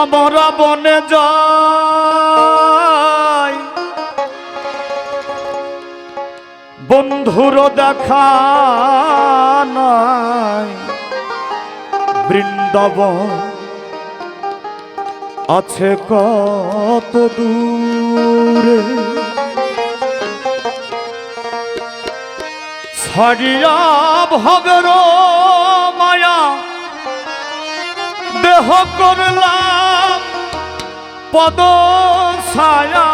আমরা বনে যাই বন্ধুর দেখা নাই। বৃন্দাবন আছে কত দূরে। ছাড়িয়া ভবের মায়া। দেহ করলাম পদ ছায়া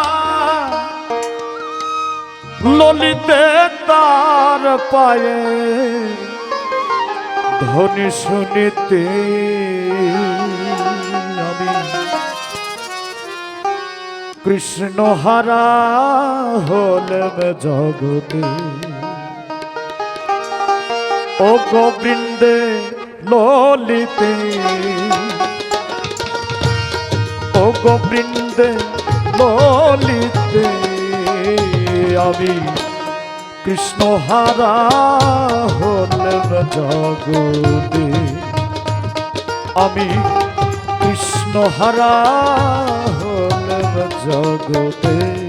ললিতে তার পায়ে। ধ্বনি শুনিতে কৃষ্ণ হারা হলেম জগতে। ও গোবিন্দে ললিতে গোবিন্দে ললিতে আমি কৃষ্ণ হারা হল জগতে। আমি কৃষ্ণ হারা হল জগতে।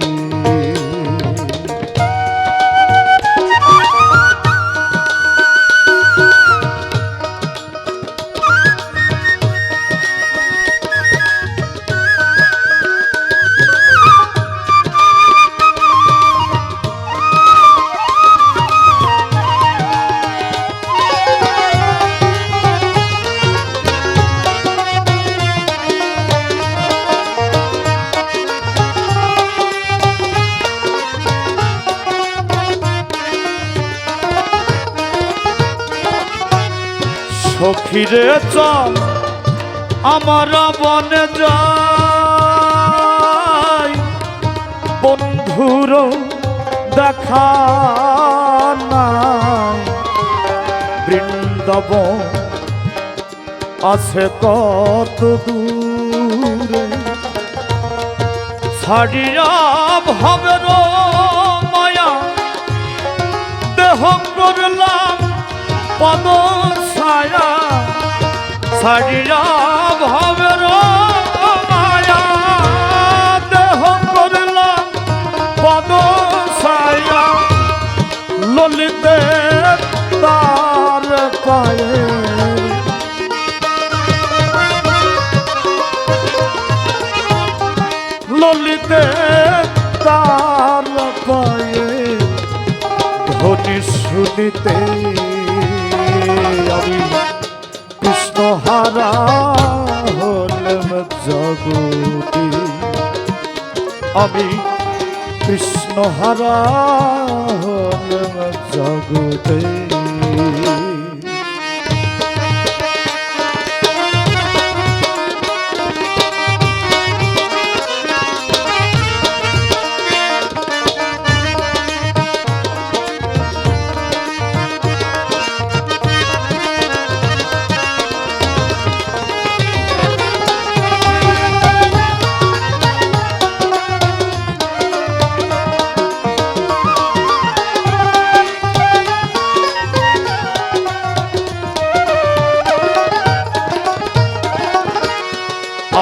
সখীরে চল, আমরা বনে যাই। বন্ধুর দেখা নাই। বৃন্দাবন আছে কত দূরে। ছাড়িয়া ভবের মায়া, দেহ করলাম পদ ছাড়িয়া ভবের মায়া দেহ করলাম পদ ছায়া ললিতে তার পায়ে। ললিতে তার পায়ে। ধ্বনি শুনিতে হারা হলেম জগতি। আমি কৃষ্ণ হারা হলেম জগতে।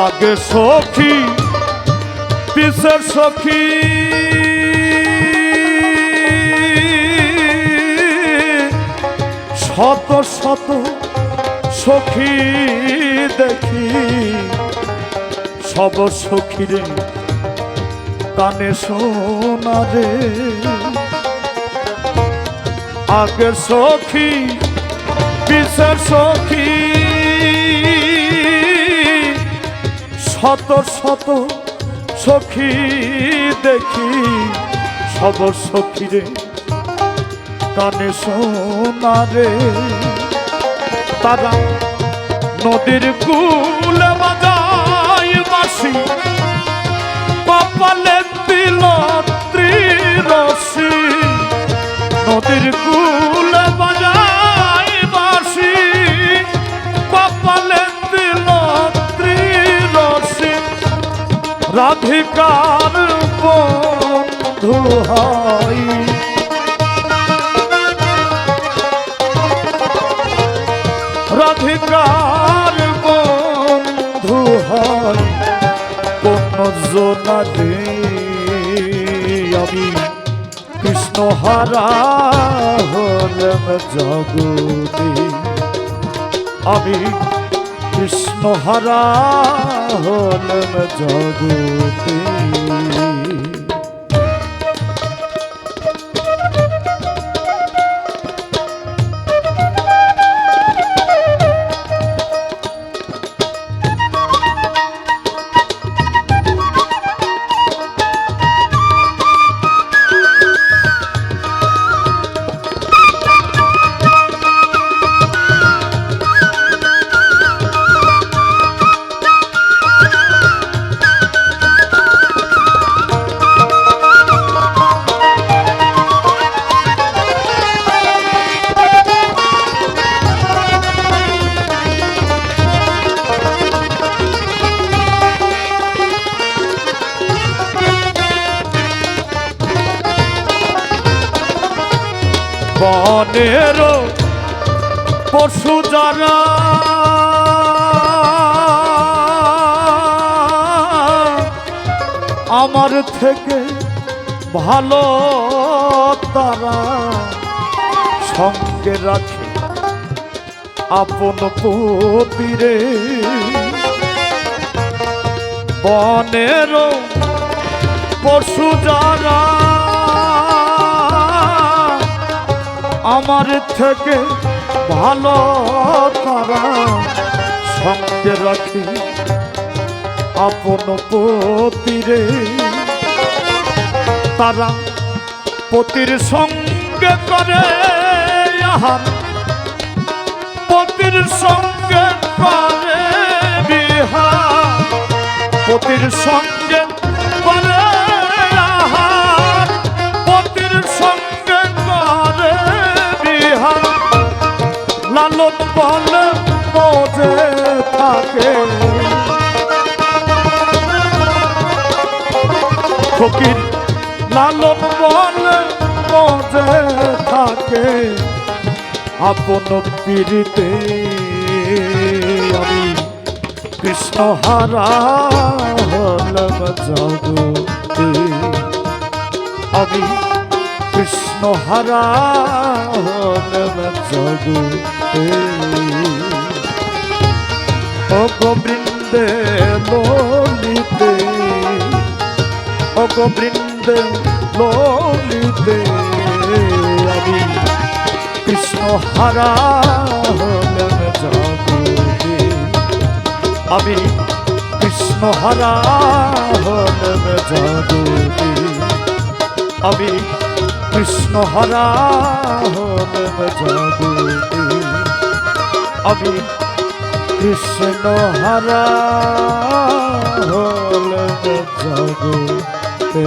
আগে সখী, পিসের সখী। শত শত সখী দেখি, সব সখীরে কানে শোনা রে আগে সখী, পিসের সখী। শত শত সখী দেখি সব সখীরে কানে সোনারে। তারা নদীর কুল বাজায় বাসি কপালে রাধিকার বন্ধু হয় রাধিকার বন্ধু হয় কোন আমি। কৃষ্ণ হারা হলাম জগতে। আমি কৃষ্ণ হরা হলাম জগতে। বনের পশু যারা আমার থেকে ভালো তারা সঙ্গে রাখে আপন পতিরে। বনের পশু যারা আমার থেকে ভালো তারা সঙ্গে রাখি আপন পতিরে। তারা পতির সঙ্গে করে পতির সঙ্গে ফকির লালন বলে মজে থাকে, আপন পীড়িতে আমি কৃষ্ণ হারা হলাম আমি কৃষ্ণ হারা হলাম গোবৃন্দে ললিতে ও গোবৃন্দে ললিতে আমি কৃষ্ণ হারা আমি কৃষ্ণ হারা জগতে আমি কৃষ্ণ হারা হলাম আমি কৃষ্ণ হারা হল জগতে